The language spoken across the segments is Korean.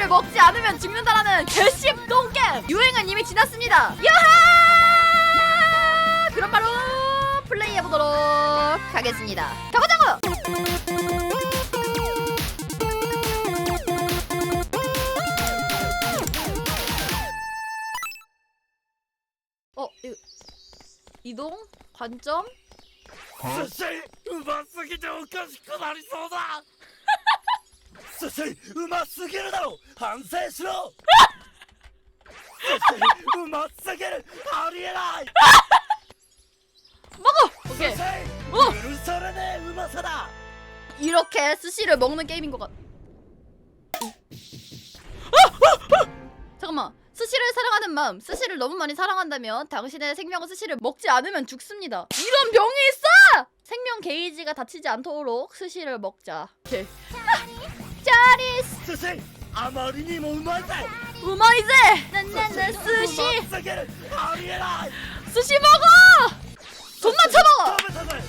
스시를 먹지 않으면 죽는다라는 개씹 똥겜 유행은 이미 지났습니다 야하 그럼 바로 플레이해보도록 하겠습니다 가보자고 어 이, 이동 관점 寿司うますぎておかしくなりそうだ 寿司うますぎるだろ反省しろ寿司うますぎるありえない 먹어 寿 오케이 司 어 許されねえうまさだ 이렇게 스시를 먹는 게임인 것 같. 어, 어, 어! 잠깐만. 스시를 사랑하는 마음. 스시를 너무 많이 사랑한다면 당신의 생명은 스시를 먹지 않으면 죽습니다. 이런 병이 있어! 생명 게이지가 다치지 않도록 스시를 먹자. 오케이. 짜리스 寿司あまりにもうまいぜ 우마이제. 난난난 う 스시 ますぎるありえない 스시 먹어. 존나 쳐먹어. 食べたぜ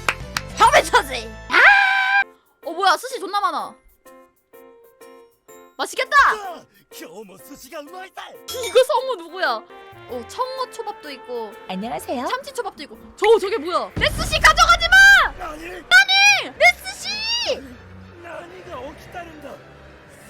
밥에 차지. 아! 어 뭐야 스시 존나 많아. 맛있겠다. あ今日も寿司がうまいぜ 이거 성우 누구야? 어 청어 초밥도 있고 안녕하세요. 참치 초밥도 있고 저 저게 뭐야? 내 스시 가져가지 마! 何 내 스시! 何が起きてるんだ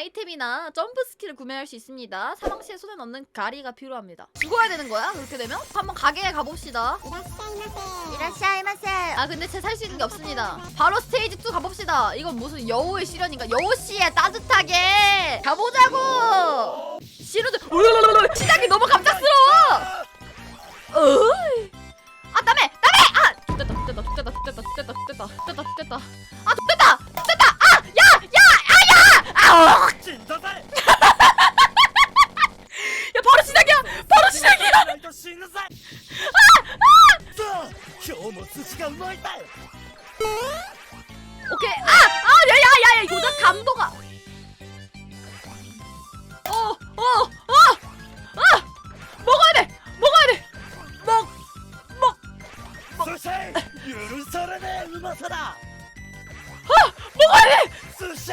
아이템이나 점프 스킬을 구매할 수 있습니다. 사망시에 손에 넣는 가리가 필요합니다. 죽어야 되는 거야? 그렇게 되면? 한번 가게에 가봅시다. 이라시아이마세. 아 근데 제 살 수 있는 게 없습니다. 바로 스테이지 2 가봅시다. 이건 무슨 여우의 시련인가? 여우 씨의 따뜻하게 가보자고. 가 응원했다 오케이 아! 아! 야야야야 요자 감도가 어! 어! 어! 아! 먹어야 돼! 먹어야 돼! 먹! 먹! 수시 유루서른의 음악사다 어, 먹어야 돼! 수시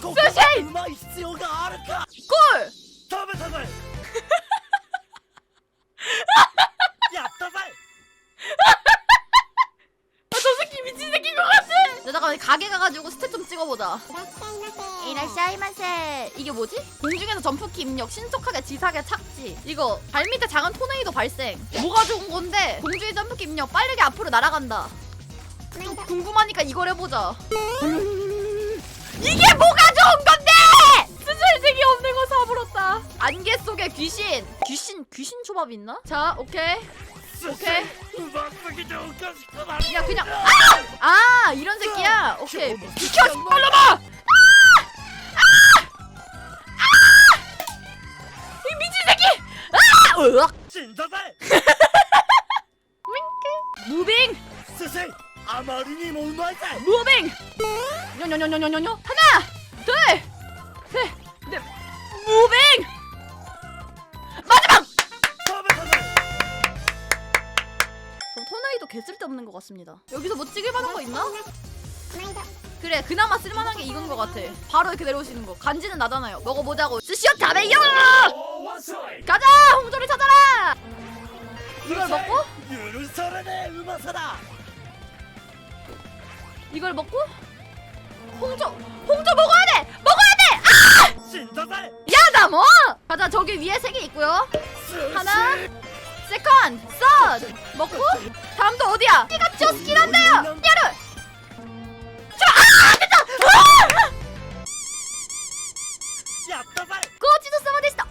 고고의 음악 이시오가 아르카 나가가지고 스탭 좀 찍어보자. 이라샤이마세. 이게 뭐지? 공중에서 점프키 입력, 신속하게 지사게 착지. 이거 발 밑에 작은 토네이도 발생. 뭐가 좋은 건데? 공중에 점프키 입력, 빠르게 앞으로 날아간다. 네. 궁금하니까 이걸 해보자. 이게 뭐가 좋은 건데? 수술색이 없는 거 사물었다. 안개 속의 귀신. 귀신, 귀신 초밥 있나? 자, 오케이. 오케이. 야 그냥 아! 아! 아 이런 새끼야. 오케이. 뭐, 비켜 뭐, 빨라봐. 뭐. 아! 아! 이 미친 새끼. 아! 으악. 진짜살. 윙크. 무빙. 스승. 아마리니 몰마살. 무빙. 뇨뇨뇨뇨뇨뇨. 하나, 둘, 셋. 개 쓸데없는 것 같습니다. 여기서 뭐 찍을 만한 거 있나? 그래 그나마 쓸만한 게 이건 것 같아. 바로 이렇게 내려오시는 거. 간지는 나잖아요. 먹어보자고. 스시업 다베요 가자! 홍조를 찾아라! 이걸 먹고? 이걸 먹고? 홍조 홍조 먹어야 돼! 먹어야 돼! 아! 야나 뭐? 가자 저기 위에 세 개 있고요. 하나 세컨, 썬 먹고 다음도 어디야? 피가 쳤긴 한데요. 야르. 야따발 ごちそうさまでした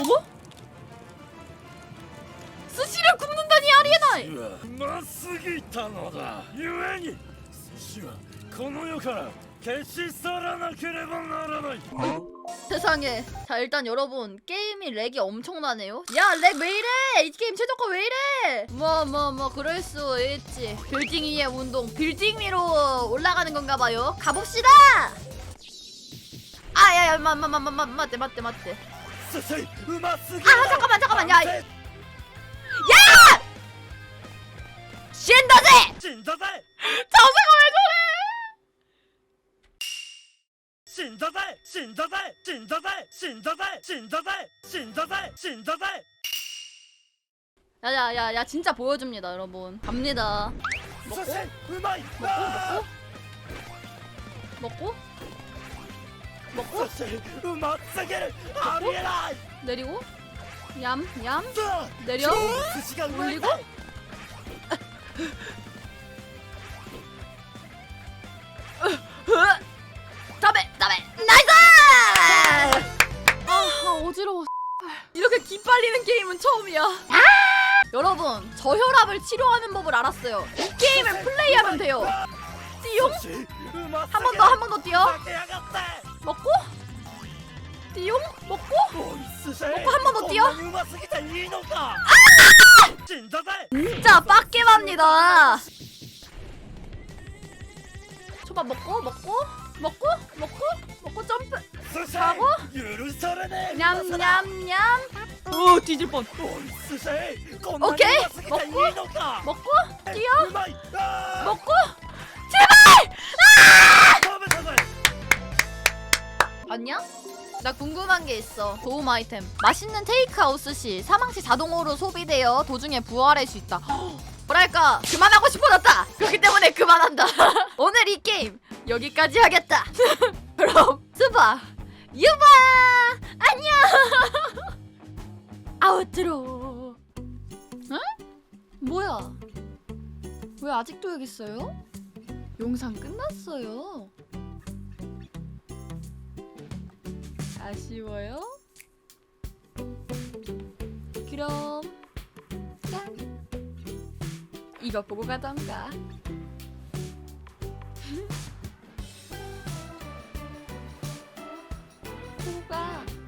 おも寿司를 굽는다니 ありえないはうますぎたのだゆえに寿司はこの世から消し去らなければならない 세상에 자 일단 여러분 게임이 렉이 엄청나네요 야 렉 왜 이래 이 게임 최저가 왜 이래 뭐 뭐 뭐 그럴 수 있지 빌딩 위의 운동 빌딩 위로 올라가는 건가 봐요 가봅시다 아야야 마마마마 맞대 맞대 맞대 寿司うますぎる 아 잠깐만 잠깐만 야 反省 야! 쉰다제 死んだぜ 자세가 死んだぜ死んだぜ死んだぜ死んだぜ死んだぜ死んだぜ死んだぜ 야야야야 진짜 보여줍니다 여러분 갑니다 寿司うまいあ 먹고 ー 먹고 寿司うますぎるありえない 내리고 얌얌 さあ 내려 寿司がうまい 올리고 풀리는 게임은 처음이야. 여러분, 저혈압을 치료하는 법을 알았어요. 이 게임을 플레이하면 돼요. 띠용? 한 번 더, 한 번 더 뛰어. 먹고? 띠용? 먹고? 먹고 한 번 더 뛰어. 아! 진짜 빡겜합니다. 초밥 먹고, 먹고. 먹고 먹고 먹고 점프 하고 냠냠냠 오 뒤질 뻔 오케이 먹고 먹고 뛰어 먹고 제발 아! 안녕? 나 궁금한 게 있어. 도움 아이템. 맛있는 테이크아웃 스시. 사망시 자동으로 소비되어 도중에 부활할 수 있다. 뭐랄까 그만하고 싶어졌다. 그렇기 때문에 그만한다. 오늘 이 게임 여기까지 하겠다. 그럼 스바 유바 안녕. 아우트로. 응? 뭐야? 왜 아직도 여기 있어요? 영상 끝났어요. 아쉬워요? 그럼 짠 이거 보고 가던가 爸。